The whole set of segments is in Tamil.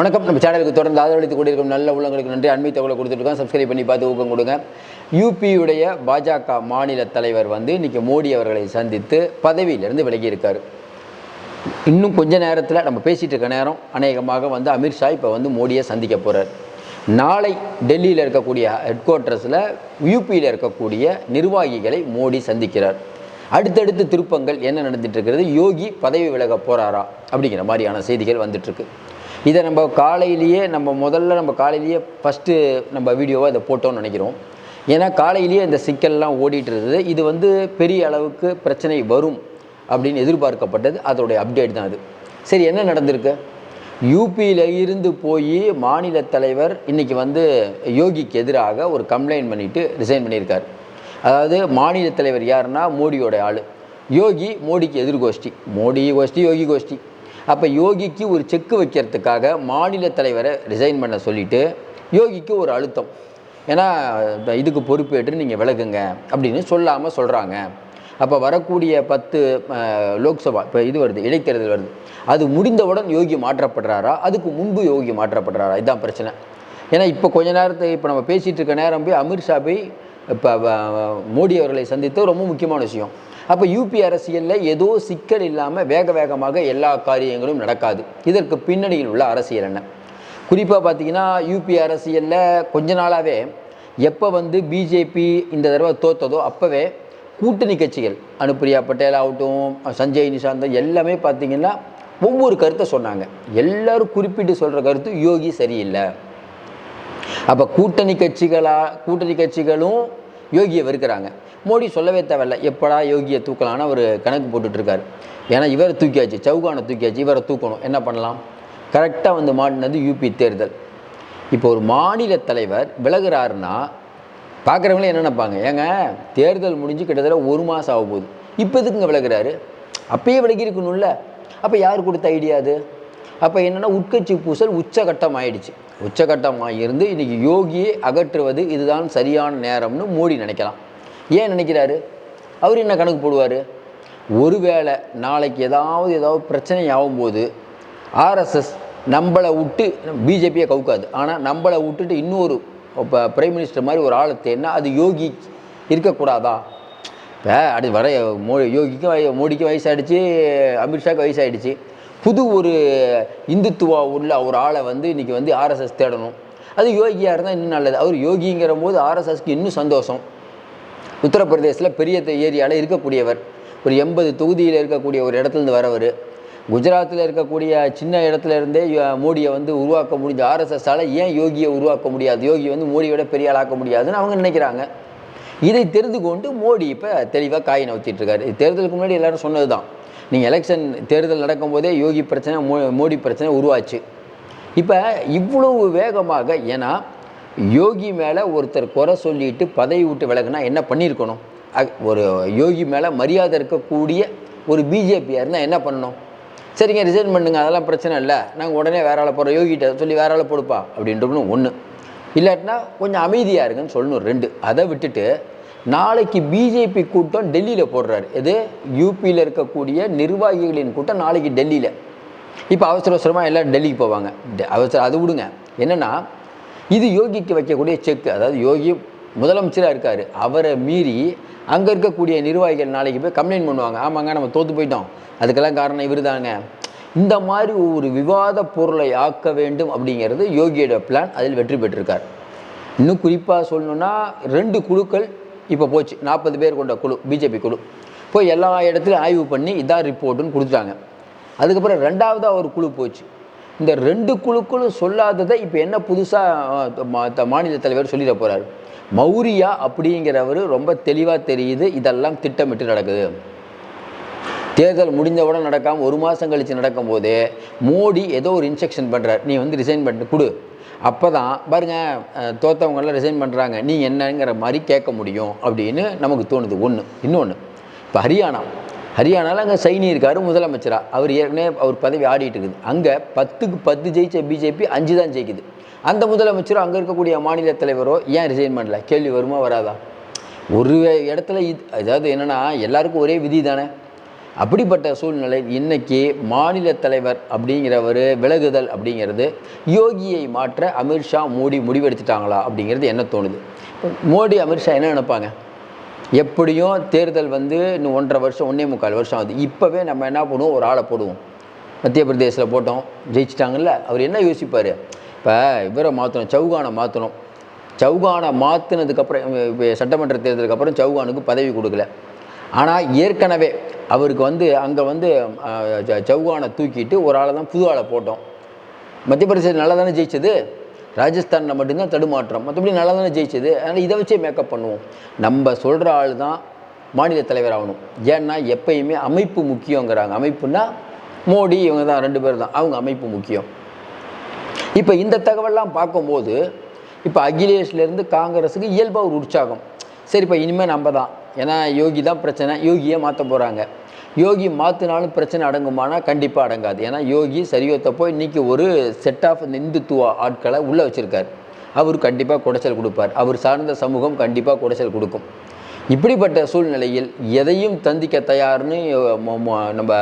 வணக்கம். நம்ம சேனலுக்கு தொடர்ந்து ஆதரவளித்து கொண்டிருக்கும் நல்ல உள்ளங்களுக்கு நன்றி. அண்மை தகவலை கொடுத்துருக்கோம் சப்ஸ்கிரைப் பண்ணி பார்த்து ஊக்கம் கொடுங்க. யூபியுடைய பாஜக மாநில தலைவர் வந்து இன்றைக்கி மோடி அவர்களை சந்தித்து பதவியிலிருந்து விலகி இருக்கார் இன்னும் கொஞ்ச நேரத்தில் நம்ம பேசிகிட்டு இருக்க நேரம் அநேகமாக வந்து அமித்ஷா இப்போ வந்து மோடியை சந்திக்க போகிறார் நாளை டெல்லியில் இருக்கக்கூடிய ஹெட் குவார்ட்டர்ஸில் யூபியில் இருக்கக்கூடிய நிர்வாகிகளை மோடி சந்திக்கிறார். அடுத்தடுத்து திருப்பங்கள் என்ன நடந்துட்டு இருக்கிறது? யோகி பதவி விலக போகிறாரா அப்படிங்கிற மாதிரியான செய்திகள் வந்துட்டுருக்கு இதை நம்ம காலையிலேயே நம்ம முதல்ல நம்ம காலையிலேயே ஃபஸ்ட்டு நம்ம வீடியோவாக இதை போட்டோம்னு நினைக்கிறோம். ஏன்னா காலையிலேயே இந்த சிக்கல்லாம் ஓடிட்டு இருந்தது. இது வந்து பெரிய அளவுக்கு பிரச்சனை வரும் அப்படின்னு எதிர்பார்க்கப்பட்டது. அதோடைய அப்டேட் தான் அது. சரி என்ன நடந்திருக்கு? யூபியில் இருந்து போய் மாநில தலைவர் இன்றைக்கி வந்து யோகிக்கு எதிராக ஒரு கம்ப்ளைண்ட் பண்ணிவிட்டு ரிசைன் பண்ணியிருக்கார். அதாவது மாநில தலைவர் யாருன்னா மோடியோட ஆள். யோகி மோடிக்கு எதிர்கோஷ்டி. மோடி கோஷ்டி யோகி கோஷ்டி. அப்போ யோகிக்கு ஒரு செக்கு வைக்கிறதுக்காக மாநில தலைவரை ரிசைன் பண்ண சொல்லிட்டு யோகிக்கு ஒரு அழுத்தம். ஏன்னா இதுக்கு பொறுப்பேற்று நீங்கள் விலகுங்க அப்படின்னு சொல்லாமல் சொல்கிறாங்க அப்போ வரக்கூடிய பத்து லோக்சபா இப்போ இது வருது இடைத்தேர்தல் வருது. அது முடிந்தவுடன் யோகி மாற்றப்படுறாரா? அதுக்கு முன்பு யோகி மாற்றப்படுறாரா? இதுதான் பிரச்சனை. ஏன்னா இப்போ கொஞ்ச நேரத்தை இப்போ நம்ம பேசிகிட்டு இருக்க நேரம் போய் அமித்ஷா போய் இப்போ மோடி அவர்களை சந்தித்து ரொம்ப முக்கியமான விஷயம். அப்போ யூபி அரசியலில் ஏதோ சிக்கல் இல்லாமல் வேக வேகமாக எல்லா காரியங்களும் நடக்காது. இதற்கு பின்னணியில் உள்ள அரசியல் என்ன? குறிப்பாக பார்த்தீங்கன்னா யூபி அரசியலில் கொஞ்ச நாளாகவே எப்போ வந்து பிஜேபி இந்த தடவை தோத்ததோ அப்போவே கூட்டணி கட்சிகள் அனுப்பிரியா பட்டேல் ஆகட்டும் சஞ்சய் நிஷாந்த் எல்லாமே பார்த்தீங்கன்னா ஒவ்வொரு கருத்தை சொன்னாங்க. எல்லாரும் குறிப்பிட்டு சொல்கிற கருத்து யோகி சரியில்லை. அப்போ கூட்டணி கட்சிகளாக கூட்டணி கட்சிகளும் யோகியை வெறுக்கிறாங்க. மோடி சொல்லவே தேவையில்ல. எப்படா யோகியை தூக்கலான்னு அவர் கணக்கு போட்டுட்ருக்காரு. ஏன்னா இவரை தூக்கியாச்சு சவுகானை தூக்கியாச்சு இவரை தூக்கணும். என்ன பண்ணலாம்? கரெக்டாக வந்து மாட்டினது யூபி தேர்தல். இப்போ ஒரு மாநில தலைவர் விலகுறாருன்னா பார்க்குறவங்களே என்ன நினைப்பாங்க? ஏங்க தேர்தல் முடிஞ்சு கிட்டத்தட்ட ஒரு மாதம் ஆக போகுது. இப்போ எதுக்குங்க விலகிறாரு? அப்பயே விலகி இருக்கணும்ல அப்போ யார் கொடுத்த ஐடியா அது? அப்போ என்னென்னா உட்கட்சி பூசல் உச்சகட்டம் ஆயிடுச்சு உச்சகட்டமாக இருந்து இன்றைக்கி யோகியை அகற்றுவது இதுதான் சரியான நேரம்னு மோடி நினைக்கலாம். ஏன் நினைக்கிறாரு? அவர் என்ன கணக்கு போடுவார்? ஒருவேளை நாளைக்கு ஏதாவது ஏதாவது பிரச்சனை ஆகும்போது ஆர்எஸ்எஸ் நம்மளை விட்டு பிஜேபியை கவுக்காது. ஆனால் நம்மளை விட்டுட்டு இன்னொரு இப்போ பிரைம் மினிஸ்டர் மாதிரி ஒரு ஆளை தேடினா அது யோகி இருக்கக்கூடாதா? இப்போ அடுத்து வர மோ யோகிக்கும் வய- மோடிக்கும் வயசாயிடுச்சு அமித்ஷாக்கு வயசாகிடுச்சு புது ஒரு இந்துத்துவா உள்ள ஒரு ஆளை வந்து இன்றைக்கி வந்து ஆர்எஸ்எஸ் தேடணும். அது யோகியாக இருந்தால் இன்னும் நல்லது. அவர் யோகிங்கிற போது ஆர்எஸ்எஸ்க்கு இன்னும் சந்தோஷம். உத்தரப்பிரதேசில் பெரிய ஏரியாவில் இருக்கக்கூடியவர். ஒரு எண்பது தொகுதியில் இருக்கக்கூடிய ஒரு இடத்துலேருந்து வரவர். குஜராத்தில் இருக்கக்கூடிய சின்ன இடத்துல இருந்தே யோ- மோடியை வந்து உருவாக்க முடிஞ்ச ஆர்எஸ்எஸ்ஸால் ஏன் யோகியை உருவாக்க முடியாது? யோகி வந்து மோடியோட பெரிய ஆளாக்க முடியாதுன்னு அவங்க நினைக்கிறாங்க. இதை தெரிந்து கொண்டு மோடி இப்போ தெளிவாக காய் நவுத்திட்டு இருக்காரு தேர்தலுக்கு முன்னாடி எல்லாரும் சொன்னது தான் நீங்கள் எலெக்ஷன் தேர்தல் நடக்கும்போதே யோகி பிரச்சனை மோ மோடி பிரச்சனை உருவாச்சு. இப்போ இவ்வளவு வேகமாக ஏன்னா யோகி மேலே ஒருத்தர் குறை சொல்லிட்டு பதவி விட்டு விலகுனா என்ன பண்ணியிருக்கணும்? ஒரு யோகி மேலே மரியாதை இருக்கக்கூடிய ஒரு பிஜேபியாக இருந்தால் என்ன பண்ணணும்? சரிங்க ரிசைன் பண்ணுங்க அதெல்லாம் பிரச்சனை இல்லை. நாங்கள் உடனே வேற ஆளை போகிறோம் யோகிட்ட சொல்லி வேற ஆளை போடுப்பா அப்படின்றது ஒன்று இல்லாட்டினா கொஞ்சம் அமைதியாக இருங்கன்னு சொல்லணும் ரெண்டு. அதை விட்டுட்டு நாளைக்கு பிஜேபி கூட்டம் டெல்லியில் போடுறாரு. இது யூபியில் இருக்கக்கூடிய நிர்வாகிகளின் கூட்டம் நாளைக்கு டெல்லியில். இப்போ அவசர அவசரமாக எல்லாம் டெல்லிக்கு போவாங்க. டெ- அவசரம் அது விடுங்க. என்னென்னா இது யோகிக்கு வைக்கக்கூடிய செக். அதாவது யோகி முதலமைச்சராக இருக்கார். அவரை மீறி அங்கே இருக்கக்கூடிய நிர்வாகிகள் நாளைக்கு போய் கம்ப்ளைண்ட் பண்ணுவாங்க. ஆமாங்க நம்ம தோற்று போயிட்டோம். அதுக்கெல்லாம் காரணம் இவர் தாங்க. இந்த மாதிரி ஒரு விவாத பொருளை ஆக்க வேண்டும் அப்படிங்கிறது யோகியோட பிளான் அதில் வெற்றி பெற்றிருக்கார். இன்னும் குறிப்பாக சொல்லணும்னா ரெண்டு குழுக்கள் இப்போ போச்சு. நாற்பது பேர் கொண்ட குழு பிஜேபி குழு. போய் எல்லா இடத்துலையும் ஆய்வு பண்ணி இதான் ரிப்போர்ட்டுன்னு கொடுத்துட்டாங்க. அதுக்கப்புறம் ரெண்டாவதாக ஒரு குழு போச்சு. இந்த ரெண்டு குழுக்களும் சொல்லாததை இப்போ என்ன புதுசாக மாநில தலைவர் சொல்லிட போகிறார் மௌரியா அப்படிங்கிறவர் ரொம்ப தெளிவாக தெரியுது இதெல்லாம் திட்டமிட்டு நடக்குது. தேர்தல் முடிஞ்சவுடன் நடக்காமல் ஒரு மாதம் கழித்து நடக்கும்போது மோடி ஏதோ ஒரு இன்ஸ்ட்ரக்ஷன் பண்ணுறார் நீ வந்து ரிசைன் பண்ணி கொடு. அப்போ தான் பாருங்கள் தோத்தவங்கெல்லாம் ரிசைன் பண்ணுறாங்க நீ என்னங்கிற மாதிரி கேட்க முடியும் அப்படின்னு நமக்கு தோணுது. ஒன்று இன்னொன்று இப்போ ஹரியானா. ஹரியானாவில் அங்கே சைனி இருக்கார் முதலமைச்சராக அவர் ஏற்கனவே அவர் பதவி ஆடிட்டு இருக்குது. அங்கே பத்துக்கு பத்து ஜெயிச்ச பிஜேபி அஞ்சு தான் ஜெயிக்குது. அந்த முதலமைச்சரோ அங்கே இருக்கக்கூடிய மாநில தலைவரோ ஏன் ரிசைன் பண்ணல? கேள்வி வருமா வராதா? ஒரு இடத்துல இது அதாவது என்னென்னா எல்லாருக்கும் ஒரே விதி தானே? அப்படிப்பட்ட சூழ்நிலை இன்னைக்கு மாநில தலைவர் அப்படிங்கிறவர் விலகுதல் அப்படிங்கிறது யோகியை மாற்ற அமித்ஷா மோடி முடிவெடுத்துட்டாங்களா அப்படிங்கிறது என்ன தோணுது? மோடி அமித்ஷா என்ன நினைப்பாங்க? எப்படியும் தேர்தல் வந்து இன்னும் ஒன்றரை வருஷம் ஒன்றே முக்கால் வருஷம் ஆகுது. இப்போவே நம்ம என்ன பண்ணுவோம் ஒரு ஆளை போடுவோம். மத்திய பிரதேசில் போட்டோம். ஜெயிச்சிட்டாங்கல்ல? அவர் என்ன யோசிப்பார்? இப்போ இவரை மாற்றணும் சௌகானை மாற்றணும் சௌகானை மாற்றினதுக்கப்புறம் இப்போ சட்டமன்ற தேர்தலுக்கு அப்புறம் சவுகானுக்கு பதவி கொடுக்கல. ஆனால் ஏற்கனவே அவருக்கு வந்து அங்கே வந்து சவுகானை சௌகானை தூக்கிட்டு ஒரு ஆளை தான் புது ஆளை போட்டோம். மத்திய பிரதேசம் நல்லா தானே ஜெயிச்சது? ராஜஸ்தானில் மட்டும்தான் தடுமாற்றம். மற்றபடி நல்லா தானே ஜெயிச்சது. அதனால் இதை வச்சே மேக்கப் பண்ணுவோம். நம்ம சொல்கிற ஆள் தான் மாநில தலைவர் ஆகணும். ஏன்னா எப்பயுமே அமைப்பு முக்கியங்கிறாங்க. அமைப்புன்னா மோடி இவங்க தான் ரெண்டு பேர் தான். அவங்க அமைப்பு முக்கியம். இப்போ இந்த தகவல்லாம் பார்க்கும்போது இப்போ அகிலேஷ்லேருந்து காங்கிரஸுக்கு இயல்பாக ஒரு உற்சாகம். சரி இப்போ இனிமேல் நம்ம தான். ஏன்னா யோகி தான் பிரச்சனை. யோகியை மாற்ற போகிறாங்க யோகி மாற்றினாலும் பிரச்சனை அடங்குமானா கண்டிப்பாக அடங்காது. ஏன்னா யோகி சரியத்தப்போ இன்றைக்கி ஒரு செட் ஆஃப் இந்துத்துவ ஆட்களை உள்ளே வச்சுருக்கார். அவர் கண்டிப்பாக குடைச்சல் கொடுப்பார். அவர் சார்ந்த சமூகம் கண்டிப்பாக குடைச்சல் கொடுக்கும். இப்படிப்பட்ட சூழ்நிலையில் எதையும் தந்திக்க தயார்னு மோ- நம்ம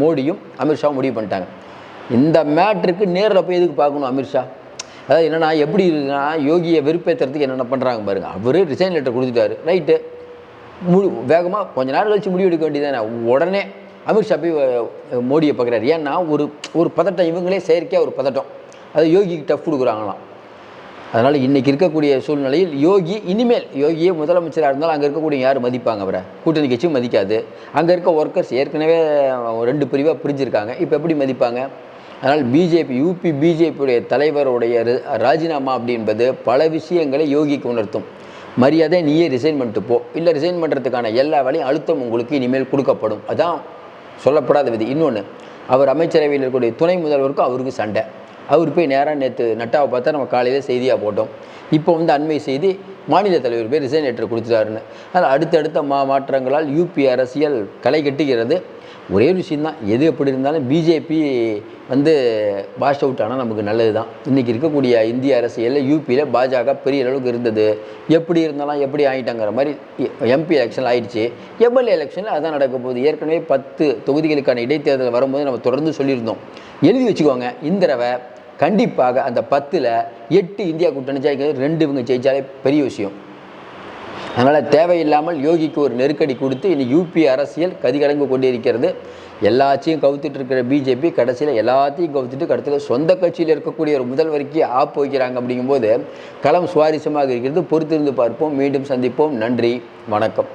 மோடியும் அமித்ஷா முடிவு பண்ணிட்டாங்க. இந்த மேட்ருக்கு நேரில் போய் எதுக்கு பார்க்கணும் அமித்ஷா அதாவது என்னென்னா எப்படி இருக்குன்னா யோகியை வெறுப்பேற்றுறதுக்கு என்னென்ன பண்ணுறாங்க பாருங்க. அவர் ரிசைன் லெட்டர் கொடுத்துட்டாரு. ரைட்டு முடி வேகமாக கொஞ்ச நேரம் கழித்து முடிவு எடுக்க வேண்டியதானே உடனே அமித்ஷா போய் மோடியை பார்க்குறாரு. ஏன்னா ஒரு ஒரு பதட்டம் இவங்களே செயற்கையாக ஒரு பதட்டம். அது யோகிக்கு டஃப் கொடுக்குறாங்களாம். அதனால் இன்றைக்கி இருக்கக்கூடிய சூழ்நிலையில் யோகி இனிமேல் யோகியே முதலமைச்சராக இருந்தாலும் அங்கே இருக்கக்கூடிய யார் மதிப்பாங்க அவரை? கூட்டணி கட்சியும் மதிக்காது. அங்கே இருக்க ஒர்க்கர்ஸ் ஏற்கனவே ரெண்டு பிரிவாக பிரிஞ்சிருக்காங்க. இப்போ எப்படி மதிப்பாங்க? அதனால் பிஜேபி யூபி பிஜேபியுடைய தலைவருடைய ரி- ராஜினாமா அப்படின்றது பல விஷயங்களை யோகிக்கு உணர்த்தும். மரியாதை நீயே ரிசைன் பண்ணிட்டு போ. இல்லை ரிசைன் பண்ணுறதுக்கான எல்லா வேலையும் அழுத்தம் உங்களுக்கு இனிமேல் கொடுக்கப்படும். அதான் சொல்லப்படாத விதி. இன்னொன்று அவர் அமைச்சரவையில் இருக்கக்கூடிய துணை முதல்வருக்கும் அவருக்கு சண்டை. அவர் போய் நேராக நேற்று நட்டாவை பார்த்தா நம்ம காலையில் செய்தியாக போட்டோம். இப்போ வந்து அண்மை செய்தி மாநில தலைவர் பேர் ரிசைன் லெட்டர் கொடுத்துட்டாருன்னு. அதனால் அடுத்தடுத்த மா மாற்றங்களால் யூபி அரசியல் களை கட்டுகிறது ஒரே விஷயந்தான் எது எப்படி இருந்தாலும் பிஜேபி வந்து பாஷ் அவுட் ஆனால் நமக்கு நல்லது தான் இன்றைக்கி இருக்கக்கூடிய இந்திய அரசியலில் யூபியில் பாஜக பெரிய அளவுக்கு இருந்தது. எப்படி இருந்தாலும் எப்படி ஆகிட்டாங்கிற மாதிரி எம்பி எலெக்ஷன் ஆயிடுச்சு. எம்எல்ஏ எலெக்ஷனில் அதான் நடக்க போகுது. ஏற்கனவே பத்து தொகுதிகளுக்கான இடைத்தேர்தல் வரும்போது நம்ம தொடர்ந்து சொல்லியிருந்தோம். எழுதி வச்சுக்கோங்க. இந்த தடவை கண்டிப்பாக அந்த பத்தில் எட்டு இந்தியா கூட்டணி ஜெயிக்கிறது ரெண்டு இவங்க ஜெயித்தாலே பெரிய விஷயம். அதனால் தேவையில்லாமல் யோகிக்கு ஒரு நெருக்கடி கொடுத்து இனி யூபி அரசியல் கதிகலங்கு கொண்டிருக்கிறது. எல்லாத்தையும் கவுத்துட்டு இருக்கிற பிஜேபி கடைசியில் எல்லாத்தையும் கவுத்துட்டு கடைசியில் சொந்த கட்சியில் இருக்கக்கூடிய ஒரு முதல்வருக்கு ஆப்பு வைக்கிறாங்க அப்படிங்கும்போது களம் சுவாரஸ்யமாக இருக்கிறது. பொறுத்திருந்து பார்ப்போம். மீண்டும் சந்திப்போம். நன்றி. வணக்கம்.